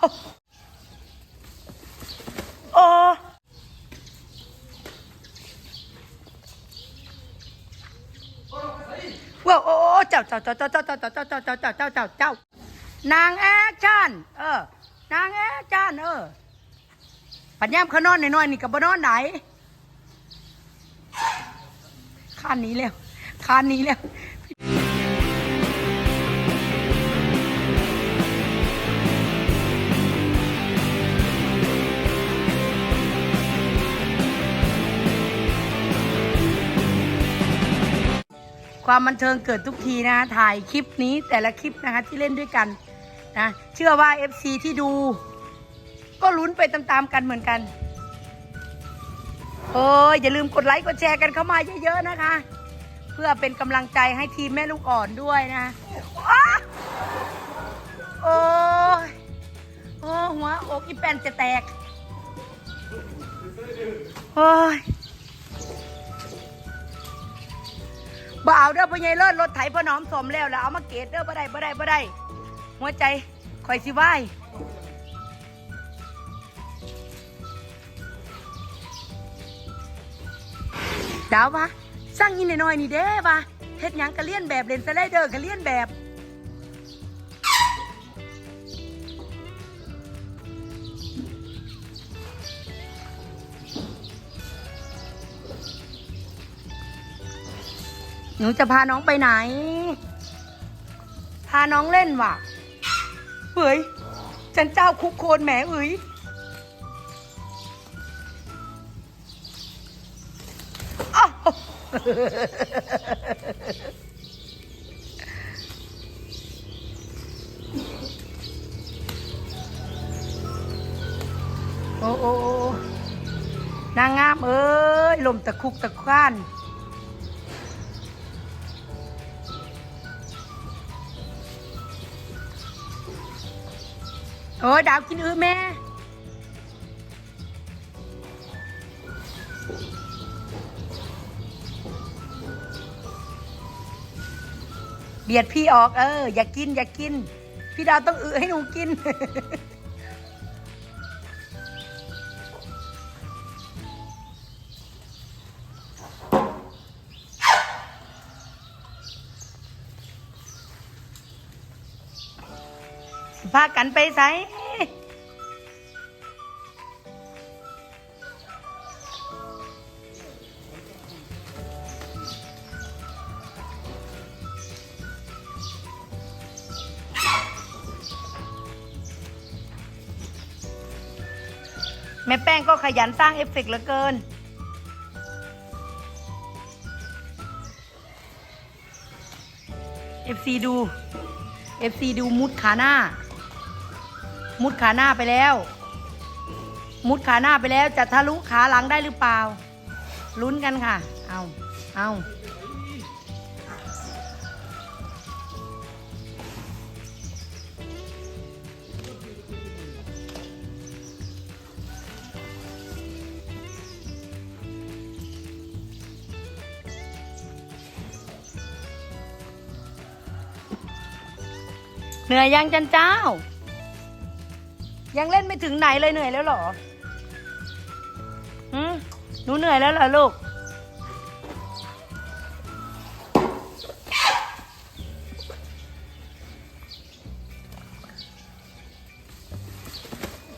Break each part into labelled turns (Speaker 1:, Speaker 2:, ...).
Speaker 1: โอ้ว้าวโอ้เจ้าเจ้าเจ้าเจ้าเจ้าเจ้าเจ้าเจ้าเจ้าเจ้าเจ้าเจ้าเจ้านางแอคชั่นเออนางแอคชั่นเออปัญญามขานอนหน่อยๆนี่กับบนอนไหนข้านนี้แล้วข้านนี้แล้ว ความบันเทิงเกิดทุกทีนะ ถ่ายคลิปนี้แต่ละคลิปนะคะที่เล่นด้วยกันนะเชื่อว่า FC ที่ดู ก็ลุ้นไปตามๆกันเหมือนกันโอ้ยอย่าลืมกดไลค์กดแชร์กันเข้ามาเยอะๆนะคะ เพื่อเป็นกำลังใจให้ทีมแม่ลูกอ่อนด้วยนะโอ้ยโอ้หัวอกอีแปนจะแตกโอ้ย บ่เอาเด้อพ่อใหญ่เลิศรถไถพ่อน้อมสมแล้วแล้วเอามาเกตเด้อบ่ได้บ่ได้บ่ได้หัวใจคอยสิไหวดาววะสร้างอีนน้อยนี่เด้วะเฮ็ดหยังกะเลียนแบบเล่นสไลเดอร์กะเลียนแบบ หนูจะพาน้องไปไหน พาน้องเล่นว่ะเฮ้ยจันเจ้าคุกโคนแหมเอ้ยโอ้โอ้โอ้นางงามเอ้ยลมตะคุกตะคว้าน โอ้ดาวกินอื้อแม่เบียดพี่ออกเออ อย่ากิน อย่ากิน พี่ดาวต้องอื้อให้หนูกิน กันไปใสแม่แป้งก็ขยันสร้างเอฟเฟกต์เหลือเกิน FC ดู FC ดูมุดขาหน้า มุดขาหน้าไปแล้ว มุดขาหน้าไปแล้ว จะทะลุขาหลังได้หรือเปล่า ลุ้นกันค่ะ เอาเอาเหนื่อยยังจันเจ้า ยังเล่นไม่ถึงไหนเลยเหนื่อยแล้วเหรอหืมหนูเหนื่อยแล้วเหรอลูก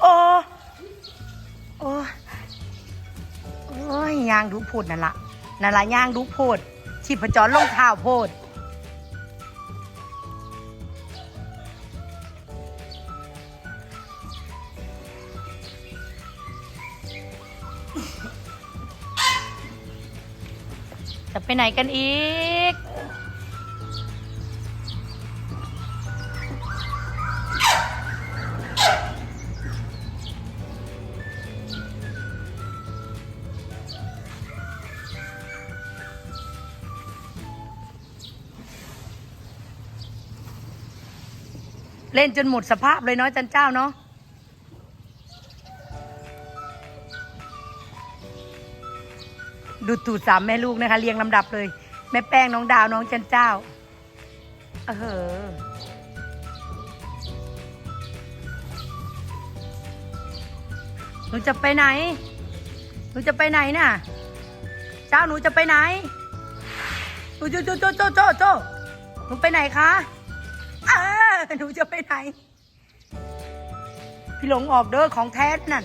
Speaker 1: โอ้โอ้โอ้ยยางดูโพดนั่นละนั่นละยางดูโพดชีพจรลงเท้าโพด จะไปไหนกันอีก เล่นจนหมดสภาพเลยเนาะจันเจ้าเนาะ ดูตูดสามแม่ลูกนะคะ เรียงลำดับเลย แม่แป้งน้องดาวน้องจันเจ้า เออหนูจะไปไหน หนูจะไปไหนน่ะ เจ้าหนูจะไปไหน หนูโจโจโจโจโจโจหนูไปไหนคะเออหนูจะไปไหน พี่หลงออกเด้อของแท้นั่น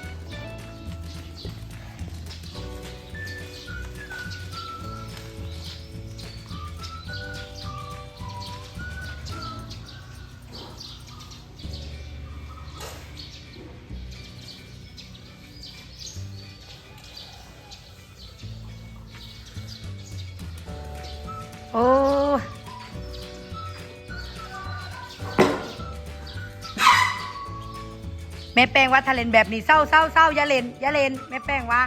Speaker 1: แม่แป้งว่าถ้าเลนแบบนี้เศร้าเศร้าเศร้าอย่าเล่นอย่าเล่นแม่แป้งว่า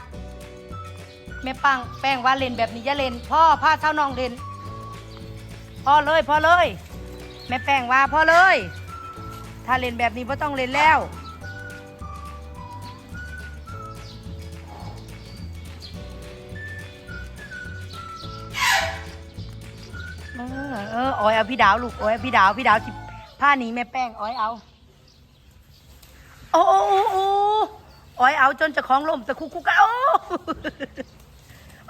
Speaker 1: แม่ปังแป้งว่าเล่นแบบนี้อย่าเล่นพ่อพาเศร้าน้องเล่นพ่อเลยพ่อเลยแม่แป้งว่าพ่อเลย ถ้าเล่นแบบนี้ก็ต้องเล่นแล้วเออเอออ้อยเอาพี่ดาวลูกอ้อยเอพี่ดาวพี่ดาวจิผ้าหนีแม่แป้งอ้อยเอา โอ้โอ้โอ้โอ้อ้อยเอาจนจะคล้องลมตะคุกคุกกันโอ้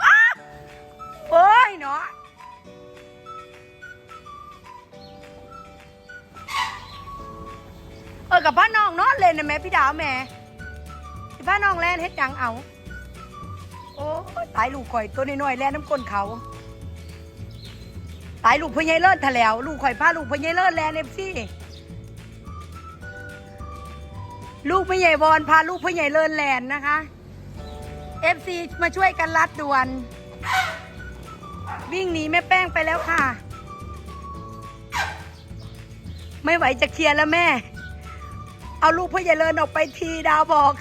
Speaker 1: อ้าโอ้ยเนาะเออกับพ่อน้องนอนเล่นนะแม่พี่ดาวแม่พี่พ่อน้องแล่นเฮ็ดยังเอา โอ้ตายลูกข่อยตัวน้อยๆแล่นน้ำก้นเขาตายลูกพญายเลิศทะแล้วลูกข่อยพาลูกพญายเลิศแลนเอฟซี ลูกพญายบอลพาลูกพญายเลิศแลนนะคะเอฟซีมาช่วยกันรัดด่วน วิ่งหนีแม่แป้งไปแล้วค่ะ ไม่ไหวจะเคลียร์แล้วแม่ เอาลูกพญายเลิศออกไปทีดาวบอก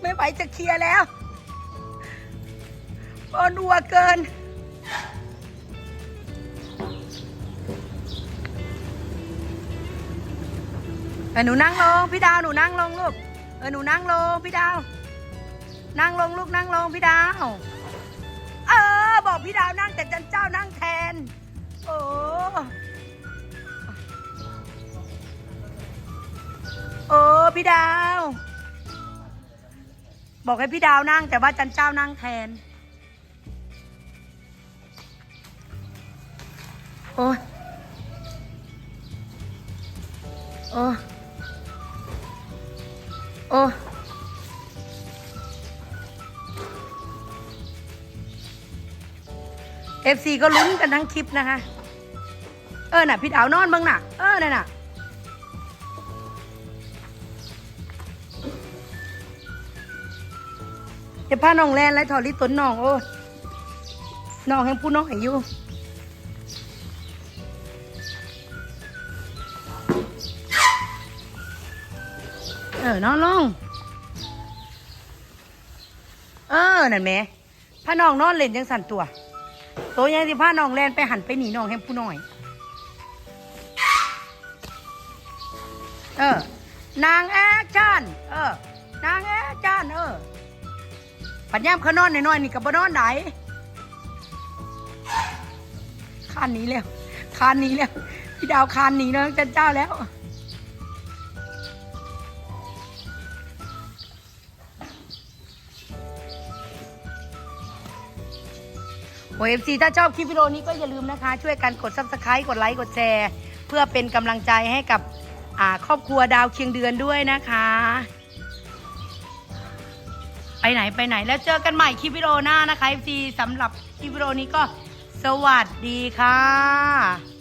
Speaker 1: ไม่ไหวจะเคลียร์แล้วบอลอัวเกิน ออหนูนั่งลงพี่ดาวหนูนั่งลงลูกเออหนูนั่งลงพี่ดาว นั่งลงลูกนั่งลงพี่ดาว เออ บอกพี่ดาวนั่งแต่จันเจ้านั่งแทน โอ้โอ้พี่ดาว บอกให้พี่ดาวนั่ง แต่ว่าจันเจ้านั่งแทน โอ้โอ้ โอ้เอฟซีก็ลุ้นกันทั้งคลิปนะคะ เออ น่ะ พี่ดาวนอนบ้างน่ะ เออน่ะน่ะจะพาน้องแลนและถอดลิตนน้อง โอ้น้องแห่งผู้น้องอายุ เออนอนลง เออ นั่นแม่พาน้องนอนเล่นจังสันตัว โตยังสิพาน้องแลนไปหันไปหนีน้องแห่งผู้น้อย เออ นางแอคชั่น เออ นางแอคชั่น เออ ปัญญามเขานอนน้อยๆนี่กับบนอนไหนคานหนี้แล้ว คานหนี้แล้ว พี่ดาวคานหนีน้องจันเจ้าแล้ว โอเอฟซีถ้าชอบคลิปวิดีโอนี้ก็อย่าลืมนะคะ ช่วยกันกดซับสไครต์กดไลค์กดแชร์เพื่อเป็นกำลังใจให้กับครอบครัวดาวเคียงเดือนด้วยนะคะ ไปไหนไปไหนแล้วเจอกันใหม่คลิปวิดีโอหน้านะคะเอฟซีสำหรับคลิปวิดีโอนี้ก็สวัสดีค่ะ